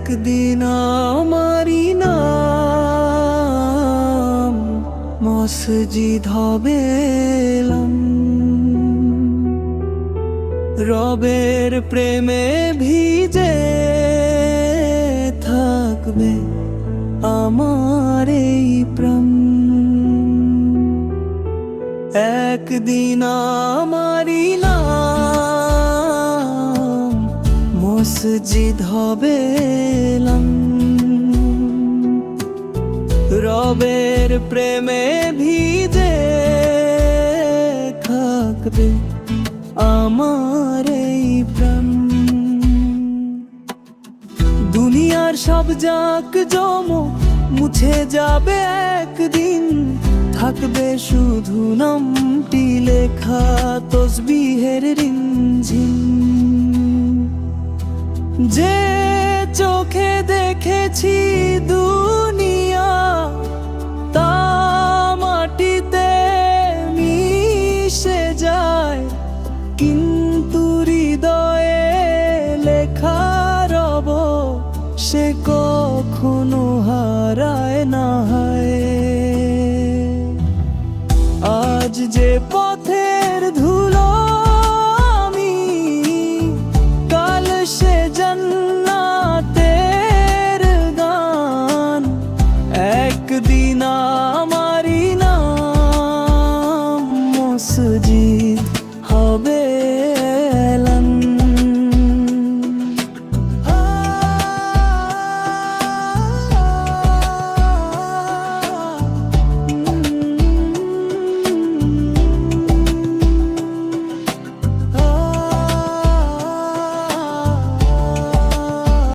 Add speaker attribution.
Speaker 1: একদিন আমারি নাম মসজিদ হবে রবের প্রেমে ভিজে থাকবে আমার এই প্রাণ। একদিন আমারি নাম মসজিদ হবে। রবের প্রেমে ভিজে থাকবে আমার এই প্রাণ। দুনিয়ার সব যাক জম মুছে যাবে একদিন। থাকবে শুধু নামটি লেখা তসবিহের রিঞ্ঝিন যে চোখে দেখেছি দুনিয়া, তা মাটিতে মিশে যায়। কিন্তু হৃদয়ে লেখা রব সে কখনো হারায় না। জন্নাতের গান। একদিন আমারি নাম মসজিদ।